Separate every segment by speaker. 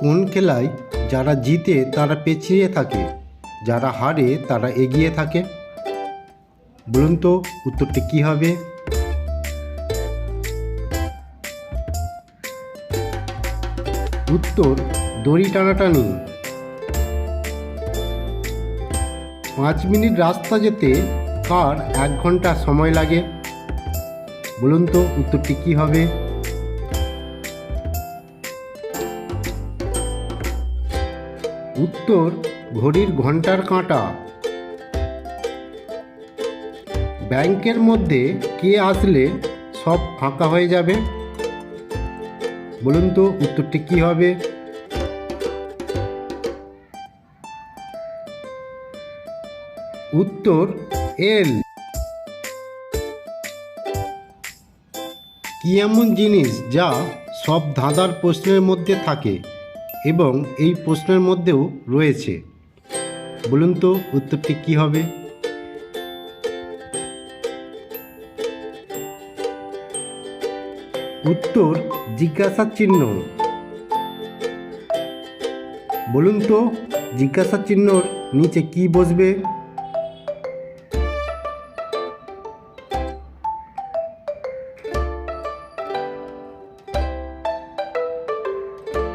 Speaker 1: কোন খেলায় যারা জিতে তারা পেছিয়ে থাকে, যারা হারে তারা এগিয়ে থাকে? বলুন তো উত্তরটি কী হবে? উত্তর, দড়ি টানাটানি পাঁচ মিনিট রাস্তা যেতে কার এক ঘণ্টা সময় লাগে? বলুন তো উত্তরটি কী হবে? উত্তর, ঘড়ির ঘণ্টার কাঁটা। ব্যাংকের মধ্যে কে আসলে সব ফাঁকা হয়ে যাবে? বলুন তো উত্তরটি কী হবে? উত্তর, এল। কি এমন জিনিস যা সব ধাঁধার প্রশ্নের মধ্যে থাকে? এবং এই প্রশ্নের মধ্যেও রয়েছে। বলুন তো, উত্তরটি কি হবে? উত্তর, জিজ্ঞাসা চিহ্ন। বলুন তো, জিজ্ঞাসা চিহ্নর নিচে কি বসবে?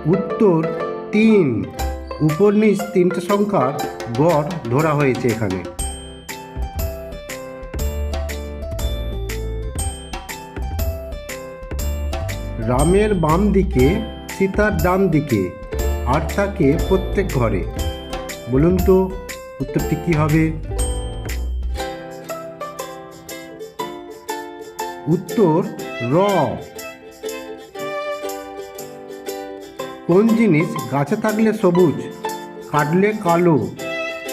Speaker 1: উত্তর তিন। উপর নিচ তিনটে সংখ্যার গড় ধরা হয়েছে এখানে। রামের বাম দিকে, সীতার ডান দিকে আর থাকে প্রত্যেক ঘরে। বলুন তো, উত্তরটি কী হবে? উত্তর র। কোন জিনিস গাছে থাকলে সবুজ, কাটলে কালো,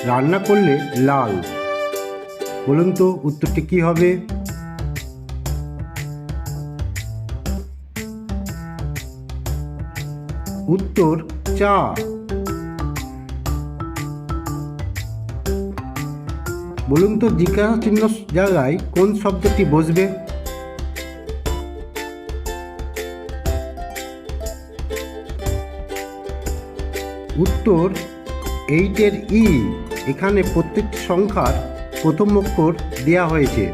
Speaker 1: রান্না করলে লাল? বলুন তো উত্তরটি কী হবে? উত্তর চা। বলুন তো জিজ্ঞাসা চিহ্ন জায়গায় কোন শব্দটি বসবে? উত্তর এইটের ই। এখানে প্রত্যেকটি সংখ্যার প্রথম অক্ষর দেওয়া হয়েছে।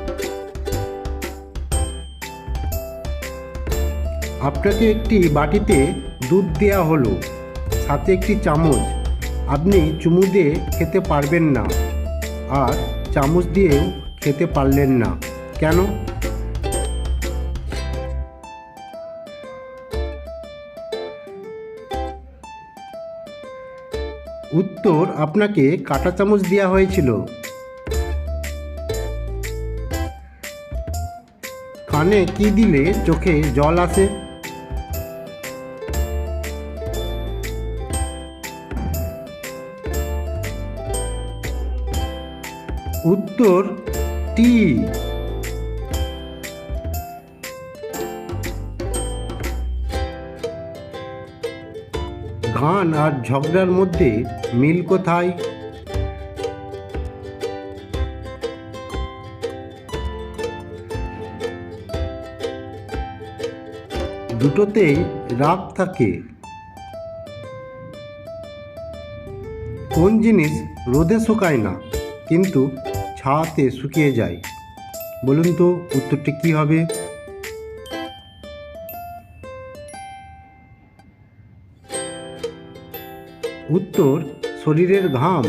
Speaker 1: আপনাকে একটি বাটিতে দুধ দেওয়া হলো, সাথে একটি চামচ। আপনি চুমু দিয়ে খেতে পারবেন না, আর চামচ দিয়েও খেতে পারলেন না। কেন? উত্তর আপনাকে কাঁটা চামচ দেওয়া হয়েছিল। কানে কি দিলে চোখে জল আসে? উত্তর টি। গান আর ঝগড়ার মধ্যে মিল কোথায়? দুটোতেই রাগ থাকে। কোন জিনিস রোদে শুকায় না, কিন্তু ছাতে শুকিয়ে যায়? বলুন তো, উত্তরটি কী হবে? উত্তর, শরীরের ঘাম।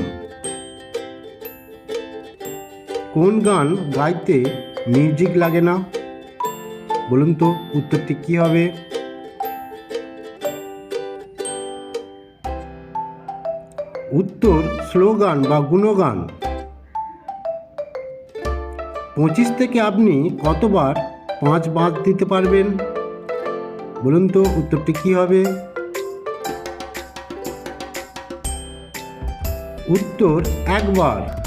Speaker 1: কোন গান গাইতে মিউজিক লাগে না? বলুন তো, উত্তরটি কী হবে? উত্তর, স্লোগান বা গুণগান। পঁচিশ থেকে আপনি কতবার পাঁচ বাঁধ দিতে পারবেন? বলুন তো, উত্তরটি কী হবে? উত্তর একবার।